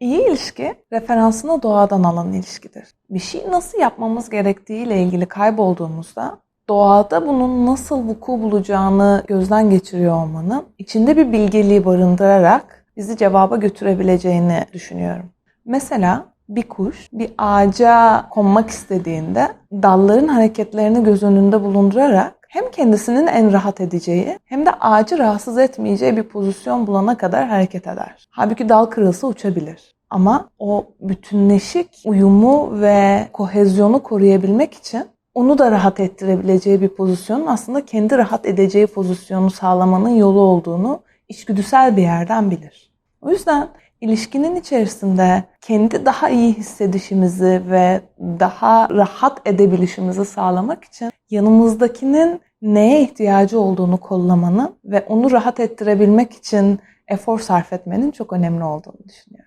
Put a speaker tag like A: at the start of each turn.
A: İyi ilişki, referansını doğadan alan ilişkidir. Bir şey nasıl yapmamız gerektiğiyle ilgili kaybolduğumuzda doğada bunun nasıl vuku bulacağını gözden geçiriyor olmanın içinde bir bilgeliği barındırarak bizi cevaba götürebileceğini düşünüyorum. Mesela bir kuş bir ağaca konmak istediğinde dalların hareketlerini göz önünde bulundurarak kendisinin en rahat edeceği hem de ağacı rahatsız etmeyeceği bir pozisyon bulana kadar hareket eder. Halbuki dal kırılsa uçabilir. Ama o bütünleşik uyumu ve kohezyonu koruyabilmek için onu da rahat ettirebileceği bir pozisyonun aslında kendi rahat edeceği pozisyonu sağlamanın yolu olduğunu içgüdüsel bir yerden bilir. O yüzden ilişkinin içerisinde kendi daha iyi hissedişimizi ve daha rahat edebilişimizi sağlamak için yanımızdakinin neye ihtiyacı olduğunu kollamanın ve onu rahat ettirebilmek için efor sarf etmenin çok önemli olduğunu düşünüyorum.